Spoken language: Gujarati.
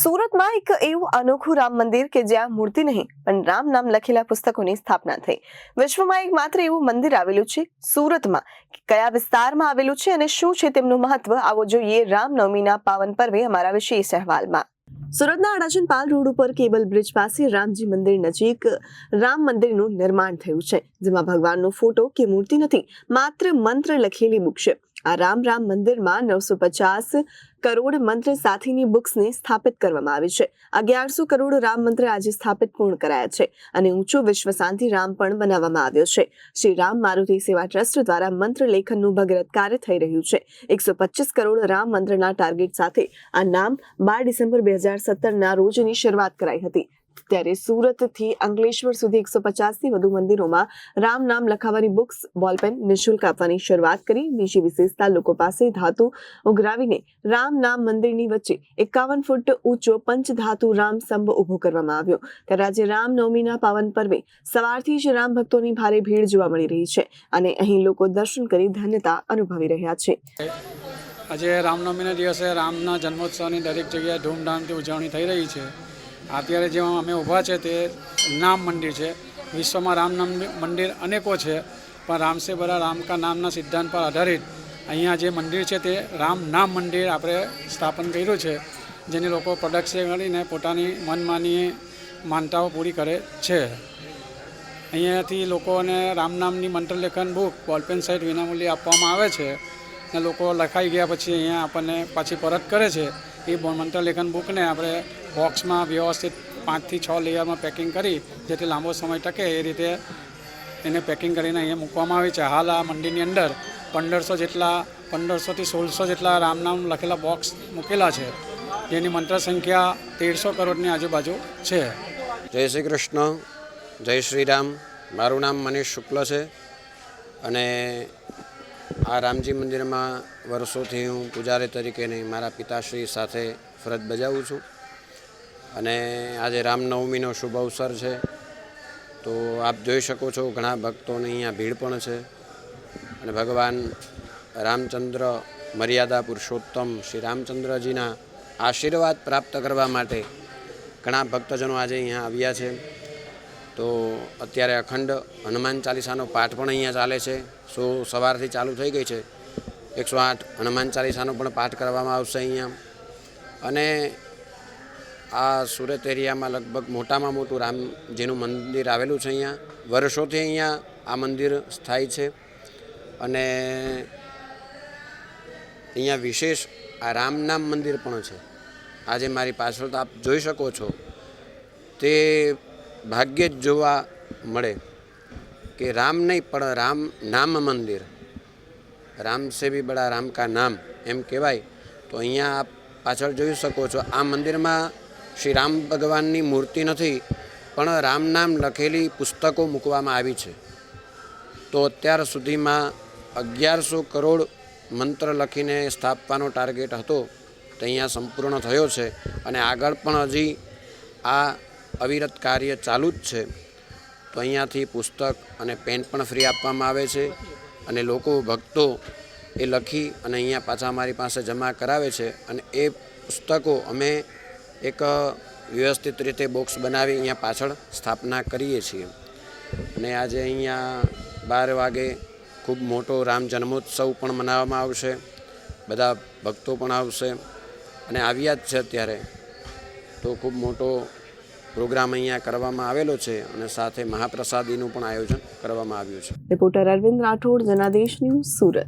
સુરતમાં એક એવું અનોખું રામ મંદિર કે જ્યાં મૂર્તિ નહીં, પણ રામ નામ લખેલા પુસ્તકોની સ્થાપના થઈ. વિશ્વમાં એક માત્ર એવું મંદિર આવેલું છે સુરતમાં. કયા વિસ્તારમાં આવેલું છે અને શું છે તેમનું મહત્વ, આવો જોઈએ રામનવમીના પાવન પર્વે અમારા વિશેષ અહેવાલમાં. સુરતના અડાજન પાલ રોડ ઉપર કેબલ બ્રિજ પાસે રામજી મંદિર નજીક રામ મંદિરનું નિર્માણ થયું છે, જેમાં ભગવાનનો ફોટો કે મૂર્તિ નથી, માત્ર મંત્ર લખેલી બુક છે. આ રામ રામ મંદિરમાં નવસો પચાસ કરોડ મંત્ર સાથેની બુક્સને સ્થાપિત કરવામાં આવી છે. અગિયારસો કરોડ રામ મંત્ર આજે સ્થાપિત પૂર્ણ કરાયા છે અને ઊંચો વિશ્વ શાંતિ રામ પણ બનાવવામાં આવ્યો છે. શ્રી રામ મારુતિ સેવા ટ્રસ્ટ દ્વારા મંત્ર લેખનનું ભગીરથ કાર્ય થઈ રહ્યું છે. એકસો પચીસ કરોડ રામ મંત્રના ટાર્ગેટ સાથે આ નામ બાર ડિસેમ્બર બે હજાર સત્તરના રોજની શરૂઆત કરાઈ હતી. ત્યારે સુરતથી અંકલેશ્વર સુધી એકસો પચાસથી વધુ મંદિરોમાં રામ નામ લખાવાની બુક્સ, બોલપેન નિઃશુલ્ક આપવાની શરૂઆત કરી. બીજી વિશેષતા, લોકો પાસે ધાતુ ઉઘરાવીને રામ નામ મંદિરની વચ્ચે એકાવન ફૂટ ઊંચો પંચધાતુ રામ સ્તંભ ઊભો કરવામાં આવ્યો. ત્યારે આજે રામનવમીના પાવન પર્વે સવારથી જ રામ ભક્તોની ભારે ભીડ જોવા મળી રહી છે અને અહીં લોકો દર્શન કરી ધન્યતા અનુભવી રહ્યા છે. આજે રામનવમીના દિવસે રામના જન્મોત્સવની દરેક જગ્યાએ ધૂમધામથી ઉજવણી થઈ રહી છે. અત્યારે જે અમે ઊભા છે તે નામ મંદિર છે. વિશ્વમાં રામ નામ મંદિર અનેકો છે, પણ રામસે બરા રામ નામના સિદ્ધાંત પર આધારિત અહીંયા જે મંદિર છે તે રામ નામ મંદિર આપણે સ્થાપન કર્યું છે, જેને લોકો પ્રોડક્શન કરીને પોતાની મનમાની માનતાઓ પૂરી કરે છે. અહીંયાથી લોકોને રામ નામની મંત્ર લેખન બુક, બોલપેન સહિત વિનામૂલ્યે આપવામાં આવે છે. ને લોકો લખાઈ ગયા પછી અહીંયા આપણને પાછી પરત કરે છે. એ મંત્રલેખન મંત્ર લેખન બુકને આપણે બોક્સમાં વ્યવસ્થિત પાંચથી છ લેયરમાં પેકિંગ કરી, જેથી લાંબો સમય ટકે એ રીતે એને પેકિંગ કરીને અહીંયા મૂકવામાં આવે છે. હાલ આ મંડીની અંદર પંદરસો જેટલા, પંદરસોથી સોળસો જેટલા રામ નામ લખેલા બોક્સ મૂકેલા છે. જેની મંત્ર સંખ્યા તેરસો કરોડની આજુબાજુ છે. જય શ્રી કૃષ્ણ, જય શ્રી રામ. મારું નામ મનીષ શુક્લ છે અને આ રામજી મંદિરમાં વર્ષોથી હું પૂજારી તરીકેની મારા પિતાશ્રી સાથે ફરજ બજાવું છું. અને આજે રામનવમીનો શુભ અવસર છે. તો આપ જોઈ શકો છો, ઘણા ભક્તોની અહીંયા ભીડ પણ છે. અને ભગવાન રામચંદ્ર મર્યાદા પુરુષોત્તમ શ્રી રામચંદ્રજીના આશીર્વાદ પ્રાપ્ત કરવા માટે ઘણા ભક્તજનો આજે અહીંયા આવ્યા છે. તો અત્યારે અખંડ હનુમાન ચાલીસાનો પાઠ પણ અહીંયા ચાલે છે. સો સવારથી ચાલુ થઈ ગઈ છે. એકસો આઠ હનુમાન ચાલીસાનો પણ પાઠ કરવામાં આવશે અહીંયા. અને આ સુરત એરિયામાં લગભગ મોટામાં મોટું રામજીનું મંદિર આવેલું છે અહીંયા. વર્ષોથી અહીંયા આ મંદિર સ્થાયી છે. અને અહીંયા વિશેષ આ રામનામ મંદિર પણ છે. આજે મારી પાછળ તો આપ જોઈ શકો છો. તે ભાગ્યે જ જોવા મળે કે રામ નહીં, પણ રામ નામ મંદિર. રામ સે બી બડા રામ કા નામ એમ કહેવાય. તો અહીંયા આપ પાછળ જોઈ શકો છો, આ મંદિરમાં શ્રી રામ ભગવાનની મૂર્તિ નથી, પણ રામ નામ લખેલી પુસ્તકો મૂકવામાં આવી છે. તો અત્યાર સુધીમાં અગિયારસો કરોડ મંત્ર લખીને સ્થાપવાનો ટાર્ગેટ હતો, તો અહીંયા સંપૂર્ણ થયો છે. અને આગળ પણ હજી આ અવિરત કાર્ય ચાલુ જ છે. તો અહીંયાથી પુસ્તક અને પેન પણ ફ્રી આપવામાં આવે છે અને લોકો, ભક્તો એ લખી અને અહીંયા પાછા અમારી પાસે જમા કરાવે છે અને એ પુસ્તકો અમે એક વ્યવસ્થિત રીતે બોક્સ બનાવી અહીંયા પાછળ સ્થાપના કરીએ છીએ. અને આજે અહીંયા બાર વાગે ખૂબ મોટો રામ જન્મોત્સવ પણ મનાવવામાં આવશે. બધા ભક્તો પણ આવશે અને આવ્યા જ છે અત્યારે. તો ખૂબ મોટો પ્રોગ્રામ અહીંયા કરવામાં આવેલો છે અને સાથે મહાપ્રસાદીનું પણ આયોજન કરવામાં આવ્યું છે. Reporter Arvind Rathod, Janadesh news Surat.